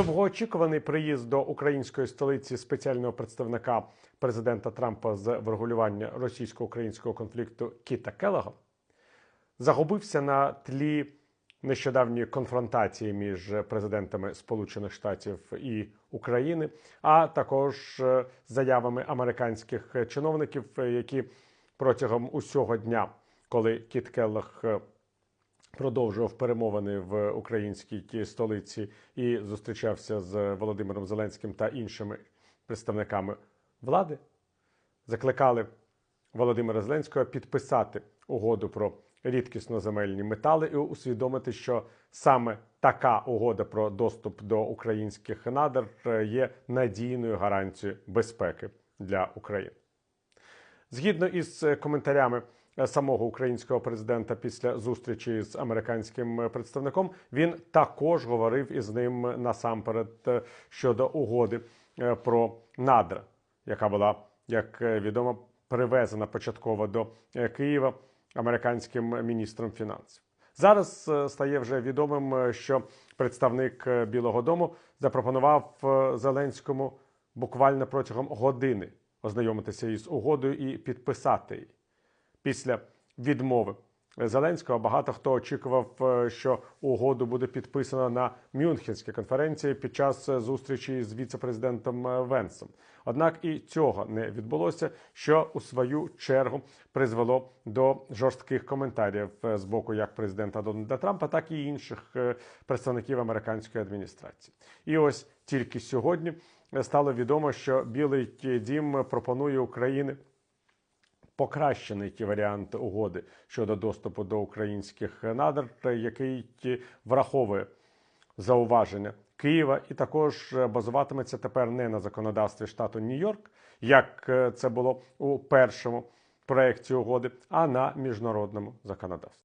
Довгоочікуваний приїзд до української столиці спеціального представника президента Трампа з врегулювання російсько-українського конфлікту Кіта Келлога загубився на тлі нещодавньої конфронтації між президентами Сполучених Штатів і України, а також е, заявами американських чиновників, е, які протягом усього дня, коли Кіт Келлог е, продовжував перемовини в українській столиці і зустрічався з Володимиром Зеленським та іншими представниками влади, закликали Володимира Зеленського підписати угоду про рідкісноземельні метали і усвідомити, що саме така угода про доступ до українських надр є надійною гарантією безпеки для України. Згідно із коментарями самого українського президента після зустрічі з американським е, представником, він також говорив із ним насамперед е, щодо угоди е, про надра, яка була, як е, відомо, привезена початково до е, Києва американським міністром фінансів. Зараз е, стає вже відомим, е, що представник е, Білого Дому запропонував е, Зеленському буквально протягом години ознайомитися із угодою і підписати її. Після відмови Зеленського багато хто очікував, е, що угоду буде підписано на Мюнхенській конференції під час зустрічі з віце-президентом е, Венсом. Однак і цього не відбулося, що у свою чергу призвело до жорстких коментарів е, з боку як президента Дональда Трампа, так і інших представників американської адміністрації. І ось тільки сьогодні стало відомо, що Білий Дім пропонує Україні покращений ті варіант угоди щодо доступу до українських надр, який враховує зауваження Києва, і також е, базуватиметься тепер не на законодавстві штату Нью-Йорк, як е, це було у першому проєкті угоди, а на міжнародному законодавстві.